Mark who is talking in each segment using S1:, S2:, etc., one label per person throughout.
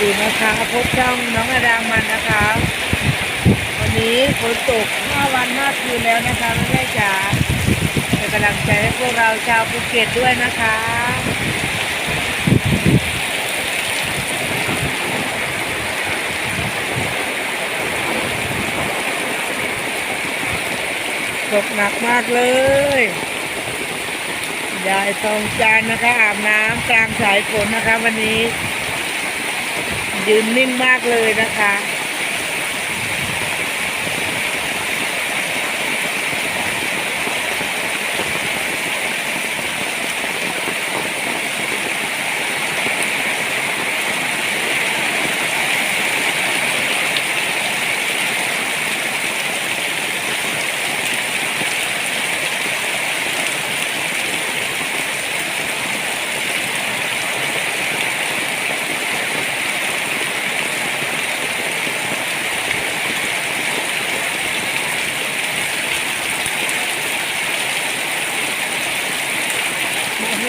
S1: ดีนะคะพบช่องน้องอดามมันนะคะ วันนี้ฝนตก5วัน5คืนแล้วนะคะแม่จ๋าเป็นกำลังใจให้พวกเราชาวภูเก็ตด้วยนะคะตกหนักมากเลยยายทองจานนะคะอาบน้ำกลางสายฝนนะคะ วันนี้ ยืนนิ่งมากเลยนะคะ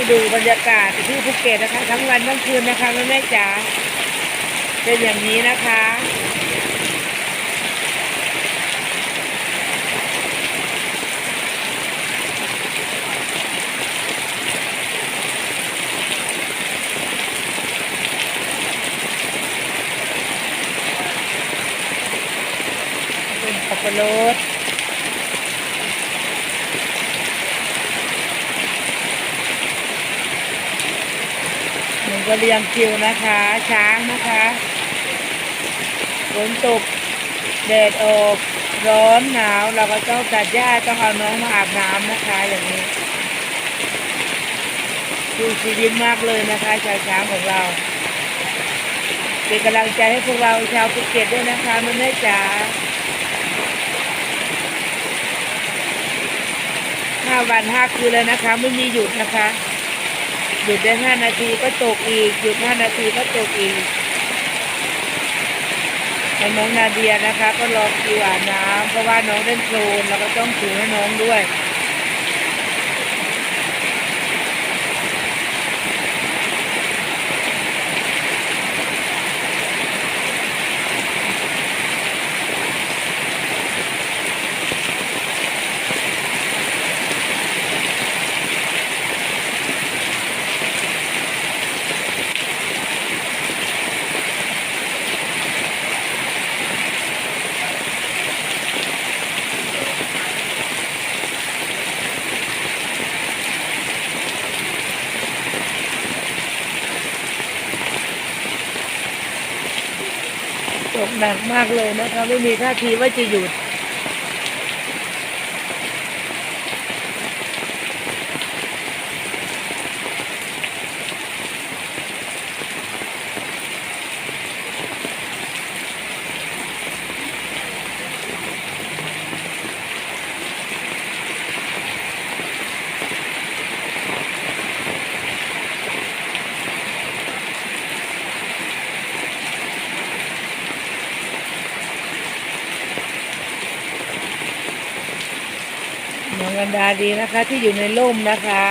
S1: ดูบรรยากาศที่ภูเก็ตนะคะ ทั้งวันทั้งคืนนะคะแม่แม่จ๋าเป็นอย่างนี้นะคะเป็นสับปะรด หนึ่ง ก็เรียงคิวนะคะ ช้างนะคะฝนตกแดดออก ร้อนหนาวเราก็ต้องตัดหญ้าต้องเอาน้องมาอาบน้ำนะคะ อย่างนี้ดูชีวิตมากเลยนะคะชาวช้างของเราเป็นกำลังใจให้พวกเราชาวภูเก็ตด้วยนะคะมันแม่จ๋าห้าวันห้าคืนเลยนะคะ ไม่มีหยุดนะคะ หยุดได้ห้านาทีก็ตกอีก หยุดห้านาทีก็ตกอีกแล้น้องนาเดียนะคะ ก็รอคิวอาบน้ำเพราะว่าน้องเล่นโคลนเราก็ต้องถือให้น้องด้วย หนักมากเลยนะคะ ไม่มีท่าทีว่าจะหยุด น้องกันดาดีนะคะที่อยู่ในร่มนะคะ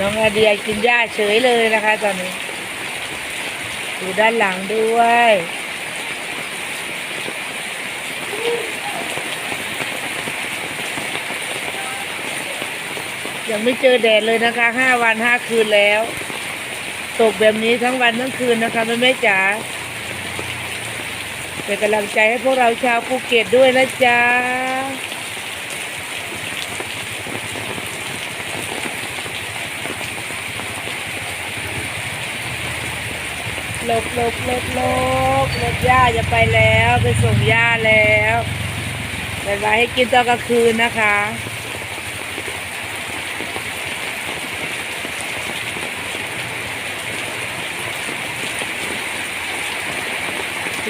S1: น้องอาเดียกินหญ้าเฉยเลยนะคะตอนนี้ ดูด้านหลังด้วย ยังไม่เจอแดดเลยนะคะห้าวันห้าคืนแล้ว ตกแบบนี้ทั้งวันทั้งคืนนะคะแม่แม่จ๋าเป็นกำลังใจให้พวกเราชาวภูเก็ตด้วยนะจ๊ะหลบหลบหลบหลบหลบย่าจะไปแล้ว ไปส่งย่าแล้วแต่ไว้ให้กินตอนกลางคืนนะคะ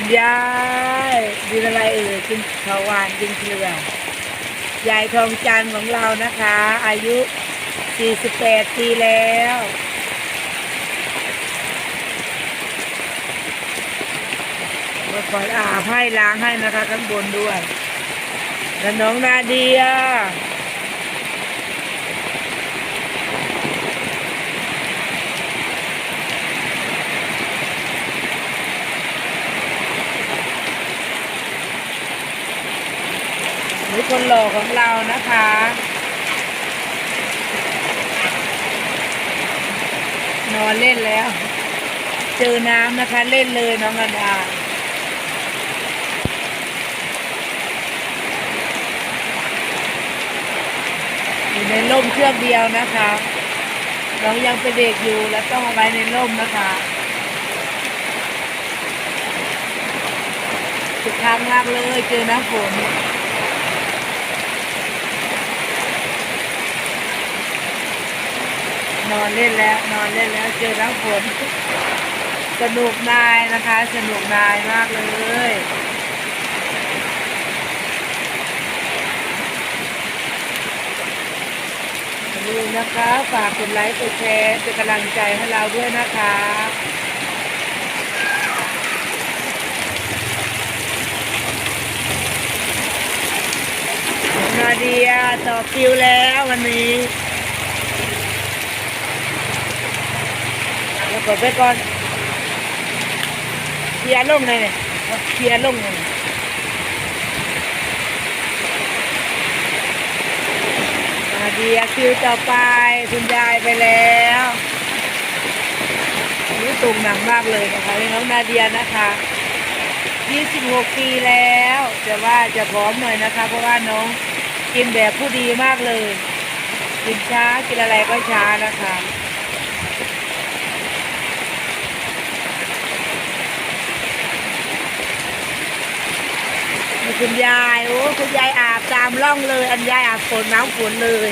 S1: คุณยายกินอะไรเอ่ยกินข้าวหวานกินเกลือยายทองจันของเรานะคะ อายุ 48 ปีแล้วมาขออาบให้ล้างให้นะคะข้างบนด้วย แล้วน้องนาเดีย คนหล่อของเรานะคะ นอนเล่นแล้ว เจอน้ำนะคะ เล่นเลยน้องอันดาอยู่ในร่มเชือกเดียวนะคะน้องยังเป็นเด็กอยู่แล้วต้องเอาไว้ในร่มนะคะสุดทางมากเลยเจอน้ำฝน นอนเล่นแล้ว นอนเล่นแล้ว เจอน้ำฝนสนุกนายนะคะ สนุกนายมากเลยอย่าลืมนะคะ ฝากกดไลค์กดแชร์เป็นกำลังใจให้เราด้วยนะคะนาเดียต่อคิวแล้ววันนี้ เดี๋ยว กดไปก่อนเคลียร์ลงเลยเนี่ยเคลียร์ลงเลยนาเดียคิวต่อไปคุณยายไปแล้วนี่ตุ่มหนังมากเลยนะคะน้องนาเดียนะคะ26ปีแล้วแต่ว่าจะผอมหน่อยนะคะ เพราะว่าน้องกินแบบผู้ดีมากเลย กินช้ากินอะไรก็ช้านะคะ คุณยายโอ้คุณยายอาบตามร่องเลย อันยายอาบฝนน้ำฝนเลย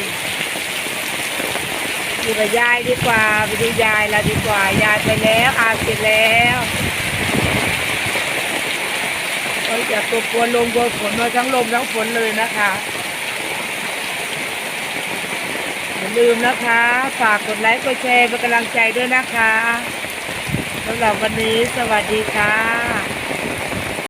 S1: อยู่กับยายดีกว่าไปดูยายเราดีกว่ายายไปแล้วอาบเสร็จแล้วเราอยาตัวกลัวลมกลัวฝนมาทั้งลมทั้งฝนเลยนะคะอย่าลืมนะคะ ฝากกดไลค์กดแชร์เป็นกำลังใจด้วยนะคะสำหรับวันนี้สวัสดีค่ะ